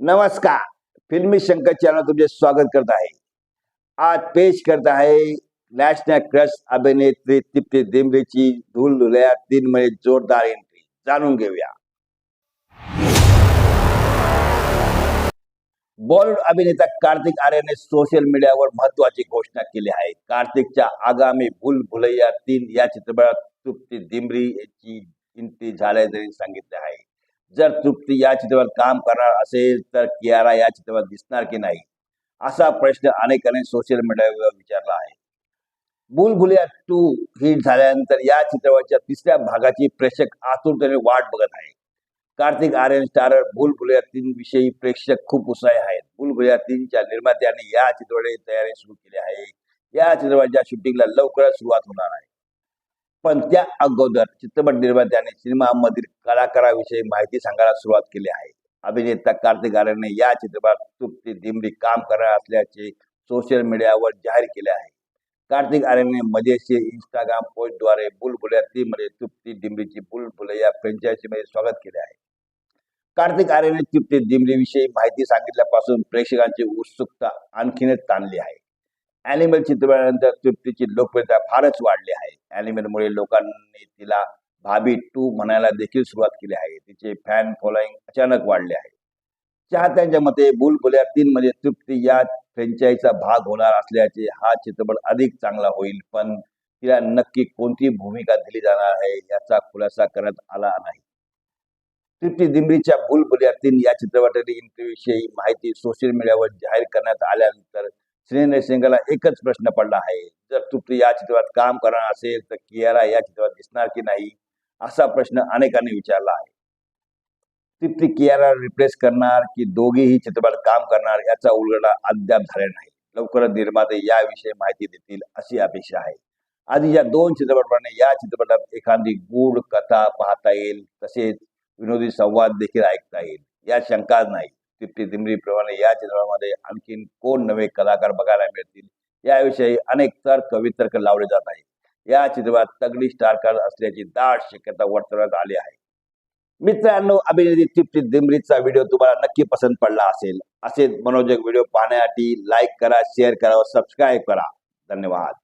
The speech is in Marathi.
नमस्कार. फिल्मी शंकर चॅनल तुमचे स्वागत करत आहे. आज पेश करत आहे नॅशनल क्रश अभिनेत्री तिप्ती दिमरीची धूल धुल्या तीन मध्ये जोरदार एंट्री जाणून घेऊया. बॉलिवूड अभिनेता कार्तिक आर्यने सोशल मीडियावर महत्वाची घोषणा केली आहे. कार्तिकच्या आगामी भूल भुलैया तीन या चित्रपटात तृप्ती दिमरी यांची एंट्री झाल्याचे सांगितले आहे. जर तृप्ती या चित्रपटात काम करणार असेल तर कियारा या चित्रपटात दिसणार की नाही असा प्रश्न अनेकांनी सोशल मीडियावर विचारला आहे. बुलबुलिया टू हिट झाल्यानंतर या चित्रपटाच्या तिसऱ्या भागाची प्रेक्षक आतुरतेने वाट बघत आहे. कार्तिक आर्यन स्टारर बुलबुलिया तीन विषयी प्रेक्षक खूप उत्साही आहेत. बुलबुलिया तीनच्या निर्मात्यांनी या चित्रपटाची तयारी सुरू केली आहे. या चित्रपटाच्या शूटिंगला लवकरच सुरुवात होणार आहे. पण त्या अगोदर चित्रपट निर्मात्याने सिनेमामधील कलाकाराविषयी माहिती सांगायला सुरुवात केली आहे. अभिनेता कार्तिक आर्यनने या चित्रपटात तृप्ती दिमरी काम करणार असल्याचे सोशल मीडियावर जाहीर केले आहे. कार्तिक आर्यनने मजेशी इंस्टाग्राम पोस्टद्वारे बुलबुल्या ती मध्ये तृप्ती दिमरीची बुलबुले या फ्रँचायझीमध्ये स्वागत केले आहे. कार्तिक आर्यनने तृप्ती दिमरीविषयी माहिती सांगितल्यापासून प्रेक्षकांची उत्सुकता आणखीनच ताणली आहे. अॅनिमल चित्रपटानंतर तृप्तीची लोकप्रियता फारच वाढली आहे. अॅनिमलमुळे लोकांनी तिला भाभी टू म्हणायला देखील सुरुवात केली आहे. तिचे फॅन फॉलोईंग अचानक वाढले आहे. चाहत्यांच्या मते बुलबुल्या तीन मध्ये तृप्ती या फ्रेंचाईचा भाग होणार असल्याचे हा चित्रपट अधिक चांगला होईल पण तिला नक्की कोणती भूमिका दिली जाणार आहे याचा खुलासा करण्यात आला नाही. तृप्ती दिमरीच्या बुलबुल्या तीन या चित्रपटातील इंटरव्ह्यूविषयी माहिती सोशल मीडियावर जाहीर करण्यात आल्यानंतर सिनेसिंगला एकच प्रश्न पडला आहे. जर तृप्ती या चित्रपटात काम करणार असेल तर कियारा या चित्रपटात दिसणार की नाही? असा प्रश्न अनेकांनी विचारला आहे. तृप्ती कियारा रिप्लेस करणार की दोघेही चित्रपटात काम करणार याचा उलगडा अद्याप झाला नाही. लवकरच निर्माते याविषयी माहिती देतील अशी अपेक्षा आहे. आधीच्या दोन चित्रपटांनी या चित्रपटात एखादी गूढ कथा पाहता येईल तसेच विनोदी संवाद देखील ऐकता येईल. या शंकाच नाही. तृप्ती दिमरीप्रमाणे या चित्रपटामध्ये आणखीन कोण नवे कलाकार बघायला मिळतील याविषयी अनेक तर्क वितर्क लावले जात आहे या चित्रपटात तगडी स्टारकार असल्याची दाट शक्यता वर्तवण्यात आली आहे. मित्रांनो अभिनेत्री तृप्ती दिमरीचा व्हिडिओ तुम्हाला नक्की पसंत पडला असेल. असेच मनोजक व्हिडिओ पाहण्यासाठी लाईक करा शेअर करा व सबस्क्राईब करा. धन्यवाद.